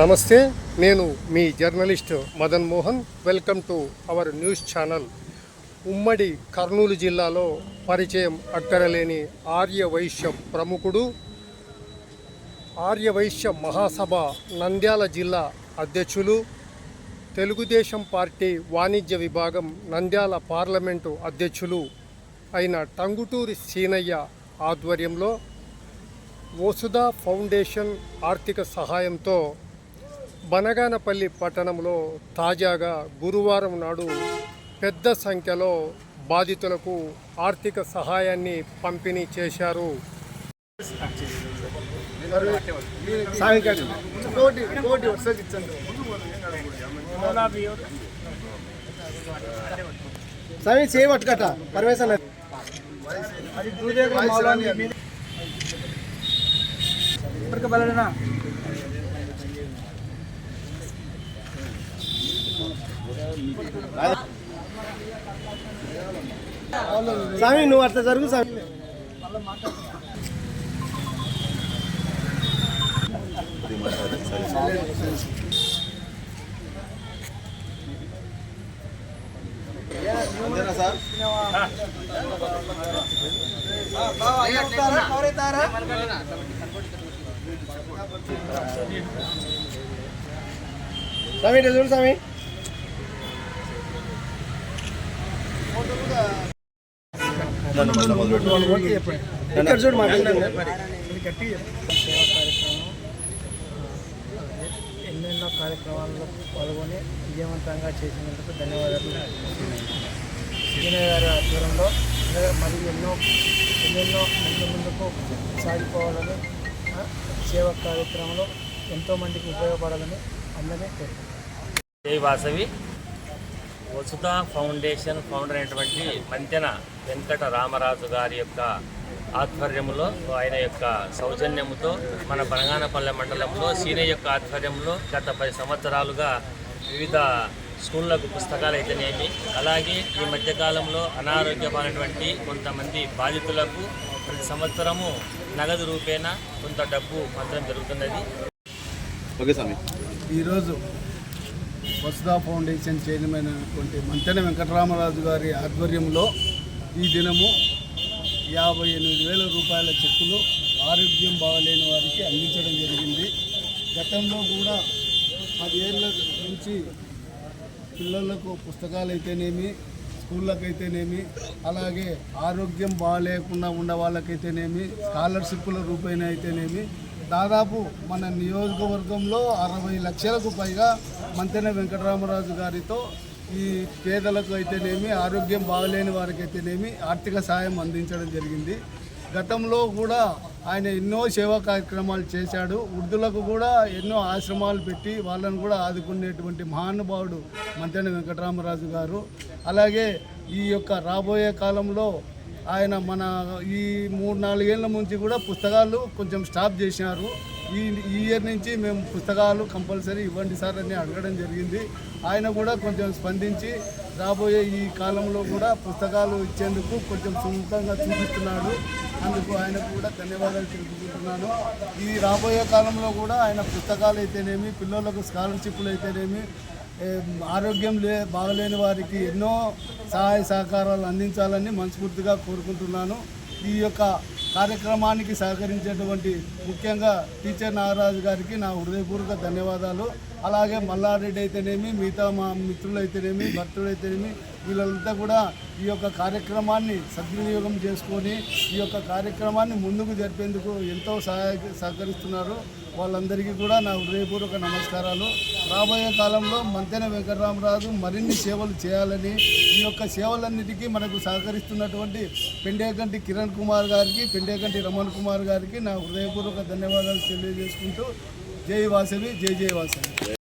నమస్తే నేను మీ journalist Madan Mohan. Welcome to our news channel. ఉమ్మడి కర్నూలు జిల్లాలో పరిచయం అక్కరలేని ఆర్యవైశ్య ప్రముఖుడు ఆర్య వైశ్య మహాసభ నంద్యాల జిల్లా అధ్యక్షులు తెలుగుదేశం పార్టీ వాణిజ్య విభాగం నంద్యాల పార్లమెంటు అధ్యక్షులు అయిన టంగుటూరి సీనయ్య ఆధ్వర్యంలో వసుధ ఫౌండేషన్ ఆర్థిక సహాయంతో బనగానపల్లి పట్టణంలో తాజాగా గురువారం నాడు పెద్ద సంఖ్యలో బాధితులకు ఆర్థిక సహాయాన్ని పంపిణీ చేశారు. వస్తుంది ఇచ్చండి స్వామి నువ్వు అట్లా జరుగు స్వామి స్వామి చూడు స్వామి ఇక్కడ చూడు ఎన్నెన్నో కార్యక్రమాల్లో పాల్గొని విజయవంతంగా చేసినందుకు ధన్యవాదాలు సీనియర్ గారి ఆధ్వర్యంలో మరి ఎన్నో ఎన్నెన్నో ముందు ముందుకు సాగిపోవాలని సేవ సేవా కార్యక్రమంలో ఎంతోమందికి ఉపయోగపడాలని అందరినీ కోరుకుంటున్నాను జై వాసవి. వసుధ ఫౌండేషన్ ఫౌండర్ అయినటువంటి మంతెన వెంకట రామరాజు గారి యొక్క ఆధ్వర్యంలో ఆయన యొక్క సౌజన్యముతో మన బనగానపల్లె మండలంలో సీనియర్ యొక్క ఆధ్వర్యంలో గత పది సంవత్సరాలుగా వివిధ స్కూళ్ళకు పుస్తకాలు అయితేనేమి అలాగే ఈ మధ్యకాలంలో అనారోగ్యమైనటువంటి కొంతమంది బాధితులకు ప్రతి సంవత్సరము నగదు రూపేణ కొంత డబ్బు పంచడం జరుగుతున్నది. ఓకే స్వామి. ఈరోజు వసుధా ఫౌండేషన్ చైర్మన్ అయినటువంటి మంతెన వెంకటరామరాజు గారి ఆధ్వర్యంలో ఈ దినము యాభై ఎనిమిది వేల రూపాయల చెక్కులు ఆరోగ్యం బాగలేని వారికి అందించడం జరిగింది. గతంలో కూడా పదేళ్ళ నుంచి పిల్లలకు పుస్తకాలు అయితేనేమి స్కూళ్ళకు అయితేనేమి అలాగే ఆరోగ్యం బాగాలేకుండా ఉన్న వాళ్ళకైతేనేమి స్కాలర్షిప్ల రూపేణ అయితేనేమి దాదాపు మన నియోజకవర్గంలో అరవై లక్షలకు పైగా మంతెన వెంకటరామరాజు గారితో ఈ పేదలకు అయితేనేమి ఆరోగ్యం బాగలేని వారికి అయితేనేమి ఆర్థిక సాయం అందించడం జరిగింది. గతంలో కూడా ఆయన ఎన్నో సేవా కార్యక్రమాలు చేశాడు. వృద్ధులకు కూడా ఎన్నో ఆశ్రమాలు పెట్టి వాళ్ళను కూడా ఆదుకునేటువంటి మహానుభావుడు మంతెన వెంకటరామరాజు గారు. అలాగే ఈ యొక్క రాబోయే కాలంలో ఆయన మన ఈ మూడు నాలుగేళ్ళ నుంచి కూడా పుస్తకాలు కొంచెం స్టాప్ చేసినారు ఈ ఈ ఇయర్ నుంచి మేము పుస్తకాలు కంపల్సరీ ఇవ్వండి సార్ అని అడగడం జరిగింది. ఆయన కూడా కొంచెం స్పందించి రాబోయే ఈ కాలంలో కూడా పుస్తకాలు ఇచ్చేందుకు కొంచెం సుముఖంగా చూపిస్తున్నాడు. అందుకు ఆయనకు కూడా ధన్యవాదాలు తెలుపుకుంటున్నాను. ఈ రాబోయే కాలంలో కూడా ఆయన పుస్తకాలు అయితేనేమి పిల్లలకు స్కాలర్షిప్లు అయితేనేమి ఆరోగ్యం లే బాగలేని వారికి ఎన్నో సహాయ సహకారాలు అందించాలని మనస్ఫూర్తిగా కోరుకుంటున్నాను. ఈ యొక్క కార్యక్రమానికి సహకరించేటువంటి ముఖ్యంగా టీచర్ నాగరాజు గారికి నా హృదయపూర్వక ధన్యవాదాలు. అలాగే మల్లారెడ్డి అయితేనేమి మిగతా మా మిత్రులైతేనేమి భక్తులైతేనేమి భక్తులు అయితేనేమి వీళ్ళంతా కూడా ఈ యొక్క కార్యక్రమాన్ని సద్వినియోగం చేసుకొని ఈ యొక్క కార్యక్రమాన్ని ముందుకు జరిపేందుకు ఎంతో సహాయ సహకరిస్తున్నారు. వాళ్ళందరికీ కూడా నా హృదయపూర్వక నమస్కారాలు. రాబోయే కాలంలో మంతెన వెంకటరామరాజు మరిన్ని సేవలు చేయాలని ఈ యొక్క సేవలన్నిటికీ మనకు సహకరిస్తున్నటువంటి పెండేకంటి కిరణ్ కుమార్ గారికి పెండేకంటి రమణ్ కుమార్ గారికి నా హృదయపూర్వక ధన్యవాదాలు తెలియజేసుకుంటూ జై వాసవి జై జై వాసవి.